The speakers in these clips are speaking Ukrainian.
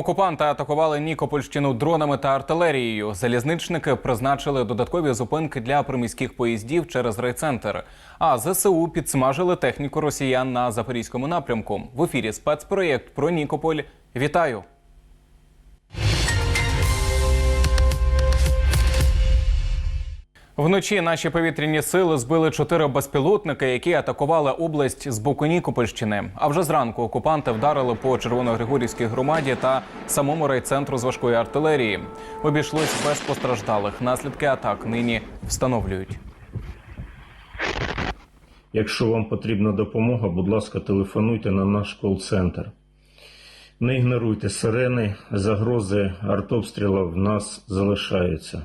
Окупанти атакували Нікопольщину дронами та артилерією. Залізничники призначили додаткові зупинки для приміських поїздів через райцентр. А ЗСУ підсмажили техніку росіян на запорізькому напрямку. В ефірі спецпроєкт про Нікополь. Вітаю! Вночі наші повітряні сили збили чотири безпілотники, які атакували область з боку Нікопольщини. А вже зранку окупанти вдарили по Червоногригорівській громаді та самому райцентру з важкої артилерії. Обійшлось без постраждалих. Наслідки атак нині встановлюють. Якщо вам потрібна допомога, будь ласка, телефонуйте на наш кол-центр. Не ігноруйте сирени, загрози артобстрілів в нас залишаються.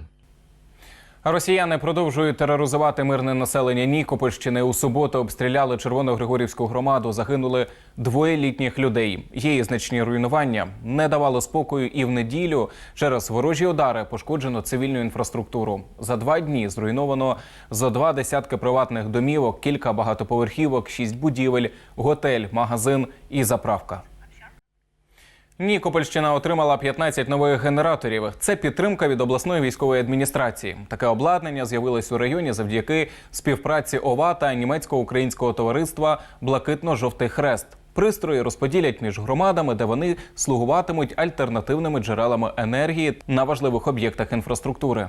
Росіяни продовжують тероризувати мирне населення Нікопольщини. У суботу обстріляли Червоногригорівську громаду. Загинули двоє літніх людей. І значні руйнування. Не давало спокою і в неділю. Через ворожі удари пошкоджено цивільну інфраструктуру. За два дні зруйновано за два десятки приватних домівок, кілька багатоповерхівок, шість будівель, готель, магазин і заправка. Нікопольщина отримала 15 нових генераторів. Це підтримка від обласної військової адміністрації. Таке обладнання з'явилось у районі завдяки співпраці ОВА та німецько-українського товариства Блакитно-жовтий хрест. Пристрої розподілять між громадами, де вони слугуватимуть альтернативними джерелами енергії на важливих об'єктах інфраструктури.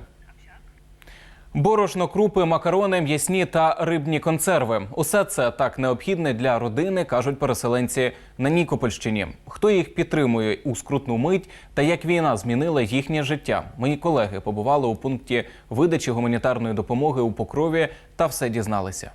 Борошно, крупи, макарони, м'ясні та рибні консерви. Усе це так необхідне для родини, кажуть переселенці на Нікопольщині. Хто їх підтримує у скрутну мить та як війна змінила їхнє життя? Мої колеги побували у пункті видачі гуманітарної допомоги у Покрові та все дізналися.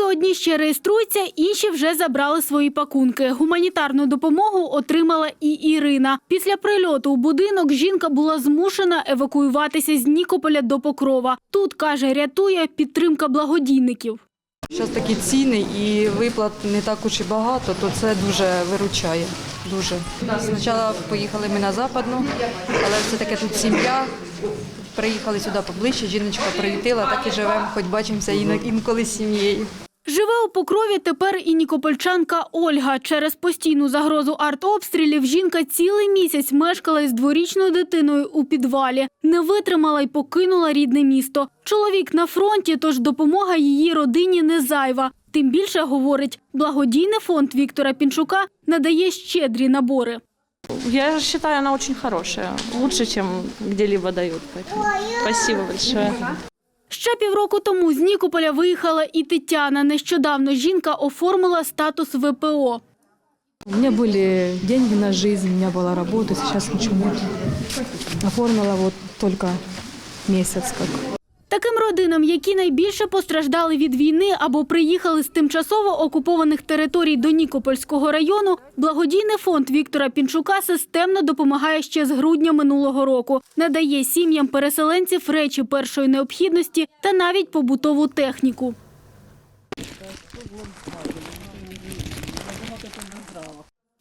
Поки одні ще реєструються, інші вже забрали свої пакунки. Гуманітарну допомогу отримала і Ірина. Після прильоту у будинок жінка була змушена евакуюватися з Нікополя до Покрова. Тут каже, рятує підтримка благодійників. Зараз такі ціни і виплат не так уж і багато, то це дуже виручає. Дуже. Спочатку поїхали ми на западну, але все-таки тут сім'я. Приїхали сюди поближче, жіночка приютила, так і живемо, хоч бачимося інколи з сім'єю. Живе у Покрові тепер і нікопольчанка Ольга. Через постійну загрозу артобстрілів жінка цілий місяць мешкала із дворічною дитиною у підвалі. Не витримала й покинула рідне місто. Чоловік на фронті, тож допомога її родині не зайва. Тим більше, говорить, благодійний фонд Віктора Пінчука надає щедрі набори. Я считаю, она очень хорошая. Лучше, чем где-либо дают. Поэтому большое. Ще півроку тому з Нікополя виїхала і Тетяна. Нещодавно жінка оформила статус ВПО. У меня были деньги на жизнь, у меня была работа, сейчас ничего нет. Оформила вот только месяц. Таким родинам, які найбільше постраждали від війни або приїхали з тимчасово окупованих територій до Нікопольського району, благодійний фонд Віктора Пінчука системно допомагає ще з грудня минулого року. Надає сім'ям переселенців речі першої необхідності та навіть побутову техніку.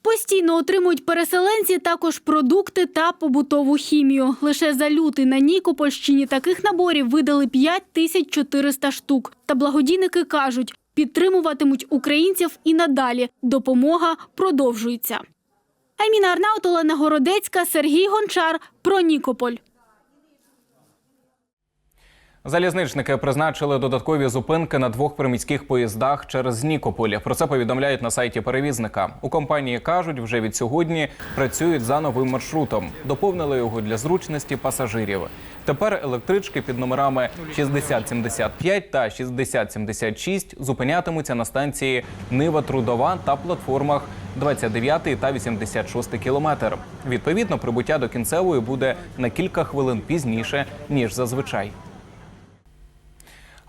Постійно отримують переселенці також продукти та побутову хімію. Лише за лютий на Нікопольщині таких наборів видали 5400 штук. Та благодійники кажуть, підтримуватимуть українців і надалі. Допомога продовжується. Айміна Арнаут, Олена Городецька, Сергій Гончар про Нікополь. Залізничники призначили додаткові зупинки на двох приміських поїздах через Нікополь. Про це повідомляють на сайті перевізника. У компанії кажуть, вже від сьогодні працюють за новим маршрутом. Доповнили його для зручності пасажирів. Тепер електрички під номерами 6075 та 6076 зупинятимуться на станції Нива Трудова та платформах 29 та 86 кілометр. Відповідно, прибуття до кінцевої буде на кілька хвилин пізніше ніж зазвичай.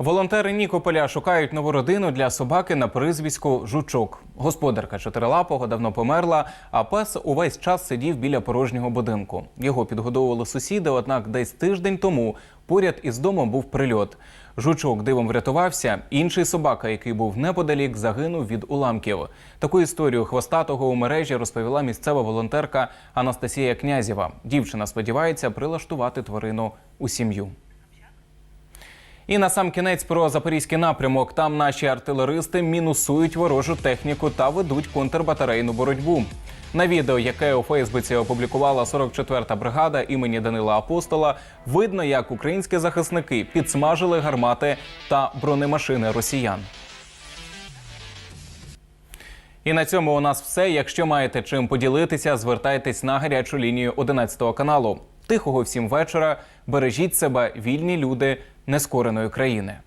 Волонтери Нікополя шукають нову родину для собаки на прізвиську Жучок. Господарка чотирилапого давно померла, а пес увесь час сидів біля порожнього будинку. Його підгодовували сусіди, однак десь тиждень тому поряд із домом був прильот. Жучок дивом врятувався. Інший собака, який був неподалік, загинув від уламків. Таку історію хвостатого у мережі розповіла місцева волонтерка Анастасія Князєва. Дівчина сподівається прилаштувати тварину у сім'ю. І на сам кінець про запорізький напрямок. Там наші артилеристи мінусують ворожу техніку та ведуть контрбатарейну боротьбу. На відео, яке у Фейсбуці опублікувала 44-та бригада імені Данила Апостола, видно, як українські захисники підсмажили гармати та бронемашини росіян. І на цьому у нас все. Якщо маєте чим поділитися, звертайтесь на гарячу лінію 11 каналу. Тихого всім вечора. Бережіть себе, вільні люди нескореної країни.